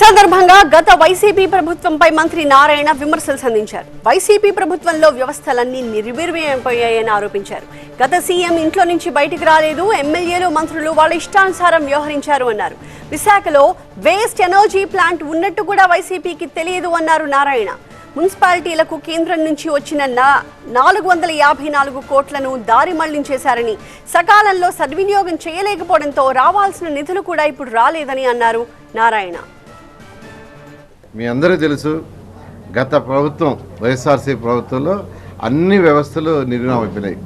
సందర్భంగా గత వైసీపీ ప్రభుత్వంపై మంత్రి నారాయణ విమర్శలు సంధించారు. వైసీపీ ప్రభుత్వంలో వ్యవస్థలన్నీ నిర్వీర్యమైపోయాయని ఆరోపించారు. గత సీఎం ఇంట్లో నుంచి బయటికి రాలేదు ఎమ్మెల్యేలు మంత్రులు వాళ్ళ ఇష్టానుసారం వ్యవహరించారు అన్నారు. విశాఖలో వేస్ట్ ఎనర్జీ ప్లాంట్ ఉన్నట్టు కూడా వైసీపీకి తెలియదు అన్నారు నారాయణ. మున్సిపాలిటీలకు కేంద్రం నుంచి వచ్చిన నా నాలుగు వందల యాభై నాలుగు కోట్లను దారి మళ్ళించేశారని సకాలంలో సద్వినియోగం చేయలేకపోవడంతో రావాల్సిన నిధులు కూడా ఇప్పుడు రాలేదని అన్నారు నారాయణ. మీ అందరూ తెలుసు గత ప్రభుత్వం వైఎస్ఆర్సీ ప్రభుత్వంలో అన్ని వ్యవస్థలు నిర్ణయం అయిపోయినాయి.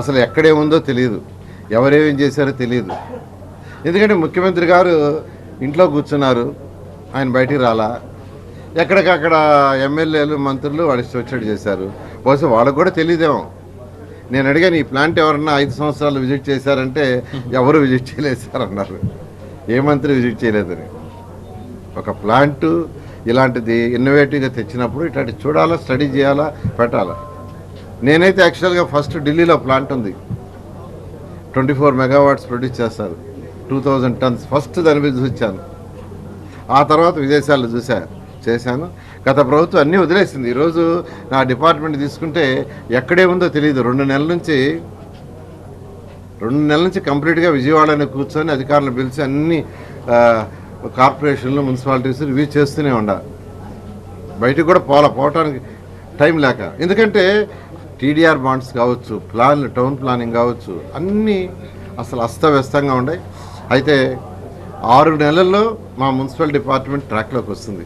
అసలు ఎక్కడేముందో తెలియదు ఎవరేమేం చేశారో తెలియదు ఎందుకంటే ముఖ్యమంత్రి గారు ఇంట్లో కూర్చున్నారు ఆయన బయటికి రాలా. ఎక్కడికక్కడ ఎమ్మెల్యేలు మంత్రులు వాళ్ళు ఇష్టం చేశారు. బహుశా వాళ్ళకు కూడా తెలియదేమో నేను అడిగాను ఈ ప్లాంట్ ఎవరన్నా ఐదు సంవత్సరాలు విజిట్ చేశారంటే ఎవరు విజిట్ చేయలేదు సార్ అన్నారు. ఏ మంత్రి విజిట్ చేయలేదని. ఒక ప్లాంటు ఇలాంటిది ఇన్నోవేటివ్గా తెచ్చినప్పుడు ఇట్లాంటి చూడాలా స్టడీ చేయాలా పెట్టాలా. నేనైతే యాక్చువల్గా ఫస్ట్ ఢిల్లీలో ప్లాంట్ ఉంది. ట్వంటీ ఫోర్ మెగావాట్స్ ప్రొడ్యూస్ చేస్తారు. టూ థౌజండ్ టన్స్ ఫస్ట్ దాని మీద చూశాను. ఆ తర్వాత విదేశాల్లో చూసా చేశాను. గత ప్రభుత్వం అన్నీ వదిలేసింది. ఈరోజు నా డిపార్ట్మెంట్ తీసుకుంటే ఎక్కడే ఉందో తెలియదు. రెండు నెలల నుంచి రెండు నెలల నుంచి కంప్లీట్గా విజయవాడలో కూర్చొని అధికారులు పిలిచి అన్ని కార్పొరేషన్లు మున్సిపాలిటీస్ ఇవి చేస్తూనే ఉండ బయటకు కూడా పోలా పోవటానికి టైం లేక. ఎందుకంటే టీడీఆర్ బాండ్స్ కావచ్చు ప్లాన్లు టౌన్ ప్లానింగ్ కావచ్చు అన్నీ అసలు అస్తవ్యస్తంగా ఉన్నాయి. అయితే ఆరు నెలల్లో మా మున్సిపల్ డిపార్ట్మెంట్ ట్రాక్లోకి వస్తుంది.